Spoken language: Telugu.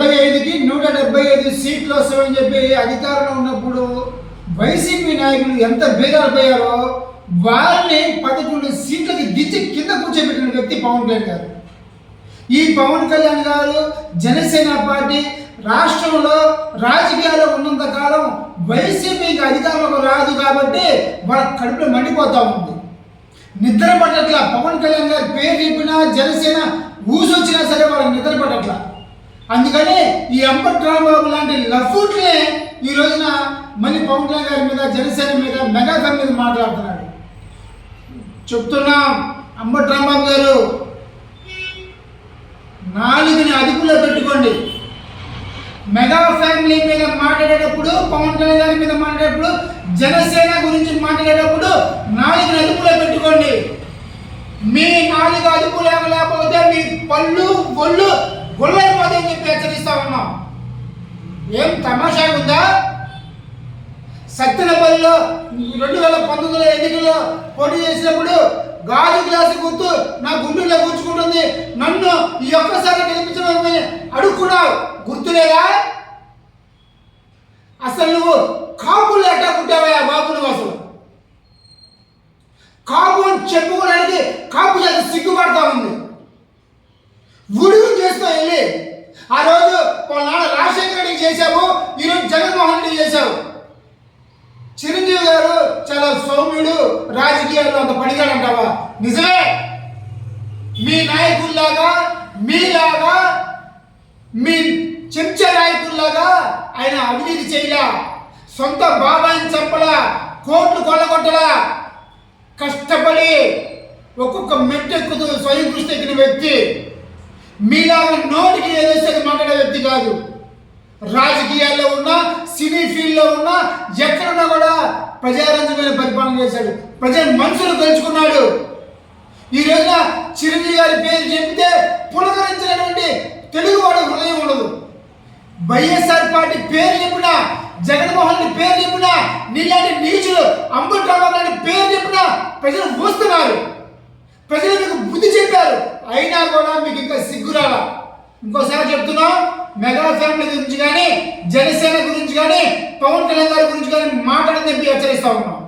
డెబ్బై ఐదుకి నూట డెబ్బై ఐదు సీట్లు వస్తామని చెప్పి అధికారంలో ఉన్నప్పుడు వైసీపీ నాయకులు ఎంత బేరాలిపోయారో వారిని పదకొండు సీట్లకి దించి కింద కూర్చోబెట్టిన వ్యక్తి పవన్ కళ్యాణ్ గారు. ఈ పవన్ కళ్యాణ్ గారు జనసేన పార్టీ రాష్ట్రంలో రాజకీయాల్లో ఉన్నంత కాలం వైసీపీకి అధికారంలోకి రాదు కాబట్టి వాళ్ళ కడుపులో మండిపోతూ ఉంది. నిద్ర పట్టట్ల పవన్ కళ్యాణ్ గారి పేరు చెప్పినా జనసేన ఊసొచ్చినా సరే వాళ్ళకి నిద్ర పట్టట్లా. అందుకని ఈ అంబట్ రాంబాబు లాంటి లఫూట్లే ఈ రోజున మళ్ళీ పవన్ కళ్యాణ్ గారి మీద జనసేన మీద మెగాఫన్ మీద మాట్లాడుతున్నాడు. చెప్తున్నాం అంబట్ రాంబాబు గారు నాలుగుని అదుపులో పెట్టుకోండి. మెగా ఫ్యామిలీ మీద మాట్లాడేటప్పుడు పవన్ కళ్యాణ్ గారి మీద మాట్లాడేటప్పుడు జనసేన గురించి మాట్లాడేటప్పుడు నాలుగుని అదుపులో పెట్టుకోండి. మీ నాలుగు అదుపులు లేకపోతే మీ పళ్ళు ఒళ్ళు గొల్లైపోతాయని చెప్పి హెచ్చరిస్తా ఉన్నాం ఏం తమాషా ఉందా? సత్తెనపల్లిలో రెండు వేల పంతొమ్మిదిలో ఎన్నికల్లో పోటీ చేసినప్పుడు గాజు గ్లాసు గుర్తు నా గుండెల్లో కూర్చుకుంటుంది నన్ను ఈ ఒక్కసారి గెలిపించమని అడుక్కున్నావు. గుర్తులేదా? అసలు నువ్వు కాపులు ఎట్టా కుట్టావా బాబు నువ్వు అసలు. కాపు అని చెప్పుకోవడానికి కాపు చేత సిగ్గుపడతా ఉంది. ఉడుగు చేస్తూ వెళ్ళి ఆ రోజు చేశాము చేశావు ఈరోజు జగన్మోహన్ రెడ్డి చేశావు. చిరంజీవి గారు చాలా సౌమ్యుడు రాజకీయాల్లో అంత పడిగాడంటావా? నిజమే. మీ నాయకుల్లాగా మీలాగా మీ చెంచా నాయకుల్లాగా ఆయన అవినీతి చేయలా సొంత బాబాయిని చంపలా కోట్లు కొల్లగొట్టలా కష్టపడి ఒక్కొక్క మెట్టెక్కుతూ స్వయం కృషి ఎక్కిన వ్యక్తి. మీలాగా నోటికి ఏదేస్తే మాట్లాడే వ్యక్తి కాదు. రాజకీయాల్లో ఉన్నా సినీ ఫీల్డ్లో ఉన్నా ఎక్కడున్నా కూడా ప్రజారంజమైన పరిపాలన చేశాడు. ప్రజల మనసులు గెలుచుకున్నాడు ఈ రోజున చిరంజీవి గారి పేరు చెప్తే పులకరించినటువంటి తెలుగువాడు హృదయం ఉండదు. వైఎస్ఆర్ పార్టీ పేరు చెప్పినా జగన్మోహన్ రెడ్డి పేరు చెప్పినా నీలాంటి నీచులు అంబుల్ లాంటి పేరు చెప్పినా ప్రజలు మూస్తున్నారు ప్రజలు మీకు బుద్ధి చెప్పారు. అయినా కూడా మీకు ఇంకా సిగ్గురాలా ఇంకోసారి చెప్తున్నా మెగా ఫ్యామిలీ గురించి కానీ జనసేన గురించి కానీ పవన్ కళ్యాణ్ గారి గురించి కానీ మాట్లాడని చెప్పి హెచ్చరిస్తా ఉన్నాం